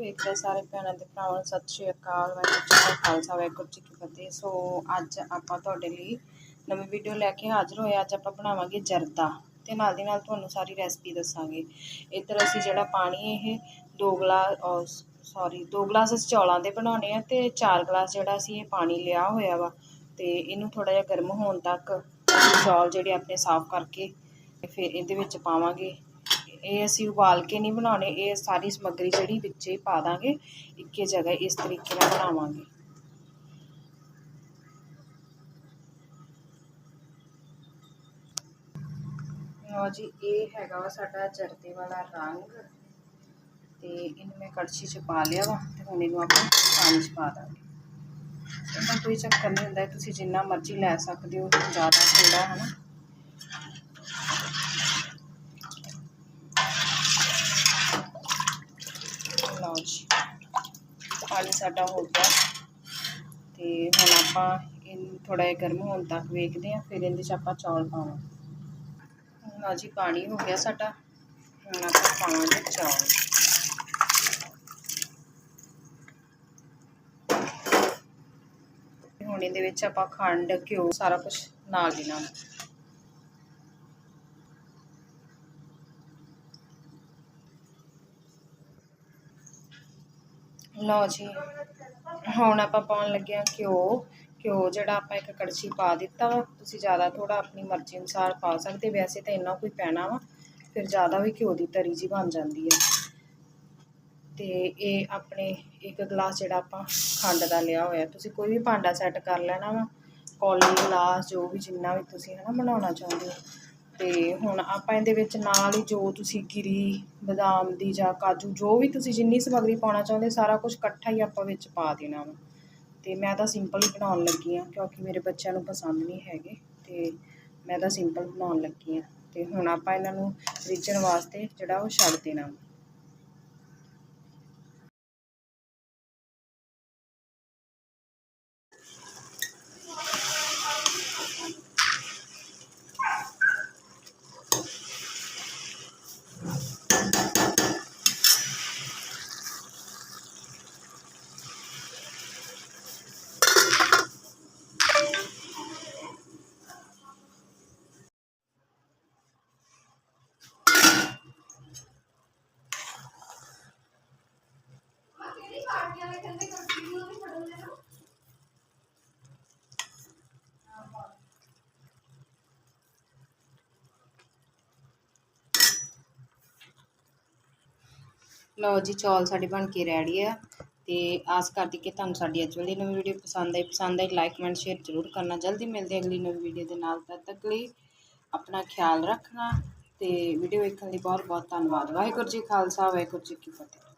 ਵੇਖਦੇ ਸਾਰੇ ਭੈਣਾਂ ਤੇ ਭਰਾਵਾਂ ਨੂੰ ਸਤਿ ਸ਼੍ਰੀ ਅਕਾਲ, ਵਾਹਿਗੁਰੂ ਜੀ ਕਾ ਖਾਲਸਾ, ਵਾਹਿਗੁਰੂ ਜੀ ਕੀ ਫਤਿਹ। ਸੋ ਅੱਜ ਆਪਾਂ ਤੁਹਾਡੇ ਲਈ ਨਵੀਂ ਵੀਡੀਓ ਲੈ ਕੇ ਹਾਜ਼ਰ ਹੋਏ ਅੱਜ ਆਪਾਂ ਬਣਾਵਾਂਗੇ ਜਰਦਾ ਤੇ ਨਾਲ ਦੀ ਨਾਲ ਤੁਹਾਨੂੰ ਸਾਰੀ ਰੈਸਪੀ ਦੱਸਾਂਗੇ। ਇੱਧਰ ਅਸੀਂ ਜਿਹੜਾ ਪਾਣੀ ਇਹ ਦੋ ਗਲਾਸ ਸੌਰੀ ਦੋ ਗਲਾਸ ਅਸੀਂ ਚੌਲਾਂ ਦੇ ਬਣਾਉਣੇ ਆ ਤੇ ਚਾਰ ਗਲਾਸ ਜਿਹੜਾ ਅਸੀਂ ਇਹ ਪਾਣੀ ਲਿਆ ਹੋਇਆ ਵਾ ਤੇ ਇਹਨੂੰ ਥੋੜਾ ਜਿਹਾ ਗਰਮ ਹੋਣ ਤੱਕ ਚੌਲ ਜਿਹੜੇ ਆਪਣੇ ਸਾਫ਼ ਕਰਕੇ ਫਿਰ ਇਹਦੇ ਵਿੱਚ ਪਾਵਾਂਗੇ। ਇਹ ਅਸੀਂ ਉਬਾਲ ਕੇ ਨਹੀਂ ਬਣਾਉਣੇ, ਇਹ ਸਾਰੀ ਸਮੱਗਰੀ ਜਿਹੜੀ ਵਿੱਚ ਹੀ ਪਾ ਦਾਂਗੇ, ਇੱਕੇ ਜਗ੍ਹਾ ਇਸ ਤਰੀਕੇ ਨਾਲ ਬਣਾਵਾਂਗੇ। ਲਓ ਜੀ, ਇਹ ਹੈਗਾ ਵਾ ਸਾਡਾ ਜਰਦੇ ਵਾਲਾ ਰੰਗ ਤੇ ਇਹਨੂੰ ਮੈਂ ਕੜਛੀ 'ਚ ਪਾ ਲਿਆ ਵਾ ਤੇ ਹੁਣ ਇਹਨੂੰ ਆਪਾਂ ਪਾਣੀ 'ਚ ਪਾ ਦਾਂਗੇ। ਇਹਦਾ ਕੋਈ ਚੱਕਰ ਨਹੀਂ ਹੁੰਦਾ, ਤੁਸੀਂ ਜਿੰਨਾ ਮਰਜ਼ੀ ਲੈ ਸਕਦੇ ਹੋ ਜ਼ਿਆਦਾ ਥੋੜਾ ਹਨਾ। ਲਓ ਜੀ ਪਾਣੀ ਸਾਡਾ ਹੋ ਗਿਆ। ਤੇ ਹੁਣ ਆਪਾਂ ਇਹਨੂੰ ਥੋੜਾ ਜਿਹਾ ਗਰਮ ਹੋਣ ਤੱਕ ਵੇਖਦੇ ਹਾਂ, ਫਿਰ ਇਹਦੇ 'ਚ ਆਪਾਂ ਚੌਲ ਪਾਵਾਂਗੇ। ਲਓ ਜੀ ਪਾਣੀ ਹੋ ਗਿਆ ਸਾਡਾ। ਹੁਣ ਆਪਾਂ ਪਾਵਾਂਗੇ ਚੌਲ। ਹੁਣ ਇਹਦੇ ਵਿੱਚ ਆਪਾਂ ਖੰਡ, ਘਿਓ ਸਾਰਾ ਕੁਝ ਨਾਲ ਦੀ ਨਾਲ। ਲਓ ਜੀ, ਹੁਣ ਆਪਾਂ ਪਾਉਣ ਲੱਗੇ ਹਾਂ ਘਿਓ। ਘਿਓ ਜਿਹੜਾ ਆਪਾਂ ਇੱਕ ਕੜਛੀ ਪਾ ਦਿੱਤਾ ਵਾ, ਤੁਸੀਂ ਜ਼ਿਆਦਾ ਥੋੜਾ ਆਪਣੀ ਮਰਜ਼ੀ ਅਨੁਸਾਰ ਪਾ ਸਕਦੇ ਵੈਸੇ ਤਾਂ ਇੰਨਾ ਕੋਈ ਪੈਣਾ ਵਾ, ਫਿਰ ਜ਼ਿਆਦਾ ਵੀ ਘਿਓ ਦੀ ਤਰੀ ਜੀ ਬਣ ਜਾਂਦੀ ਹੈ। ਤੇ ਇਹ ਆਪਣੇ ਇੱਕ ਗਲਾਸ ਜਿਹੜਾ ਆਪਾਂ ਖੰਡ ਦਾ ਲਿਆ ਹੋਇਆ, ਤੁਸੀਂ ਕੋਈ ਵੀ ਭਾਂਡਾ ਸੈੱਟ ਕਰ ਲੈਣਾ ਵਾ, ਕੌਲੀ, ਗਲਾਸ, ਜੋ ਵੀ ਜਿੰਨਾ ਵੀ ਤੁਸੀਂ ਹਨਾ ਬਣਾਉਣਾ ਚਾਹੁੰਦੇ ਹੋ। ਤੇ ਹੁਣ ਆਪਾਂ ਇਹਦੇ ਵਿੱਚ ਨਾਲ ਹੀ ਜੋ ਤੁਸੀਂ ਗਿਰੀ, ਬਦਾਮ ਦੀ ਜਾਂ ਕਾਜੂ, ਜੋ ਵੀ ਤੁਸੀਂ ਜਿੰਨੀ ਸਮੱਗਰੀ ਪਾਉਣਾ ਚਾਹੁੰਦੇ, ਸਾਰਾ ਕੁਝ ਇਕੱਠਾ ਹੀ ਆਪਾਂ ਵਿੱਚ ਪਾ ਦੇਣਾ ਵਾ। ਤੇ ਮੈਂ ਤਾਂ ਸਿੰਪਲ ਹੀ ਬਣਾਉਣ ਲੱਗੀ ਆ ਕਿਉਂਕਿ ਮੇਰੇ ਬੱਚਿਆਂ ਨੂੰ ਪਸੰਦ ਨਹੀਂ ਹੈਗੇ। ਤੇ ਮੈਂ ਤਾਂ ਸਿੰਪਲ ਬਣਾਉਣ ਲੱਗੀ ਆ ਤੇ ਹੁਣ ਆਪਾਂ ਇਹਨਾਂ ਨੂੰ ਰਿੱਝਣ ਵਾਸਤੇ ਜਿਹੜਾ ਉਹ ਛੱਡ ਦੇਣਾ ਲਓ ਜੀ, ਚੌਲ ਸਾਡੇ ਬਣ ਕੇ ਰੈਡੀ ਆ ਤੇ ਆਸ ਕਰਦੀ ਕਿ ਤੁਹਾਨੂੰ ਸਾਡੀ ਅੱਜ ਵਾਲੀ ਨਵੀਂ ਵੀਡੀਓ ਪਸੰਦ ਆਈ। ਪਸੰਦ ਆਈ ਲਾਈਕ ਕਮੈਂਟ ਸ਼ੇਅਰ ਜ਼ਰੂਰ ਕਰਨਾ। ਜਲਦੀ ਮਿਲਦੇ ਅਗਲੀ ਨਵੀਂ ਵੀਡੀਓ ਦੇ ਨਾਲ। ਤਦ ਤੱਕ ਲਈ ਆਪਣਾ ਖਿਆਲ ਰੱਖਣਾ ਤੇ ਵੀਡੀਓ ਵੇਖਣ ਲਈ ਬਹੁਤ ਬਹੁਤ ਧੰਨਵਾਦ। ਵਾਹਿਗੁਰੂ ਜੀ ਖਾਲਸਾ, ਵਾਹਿਗੁਰੂ ਜੀ ਕੀ ਫਤਿਹ।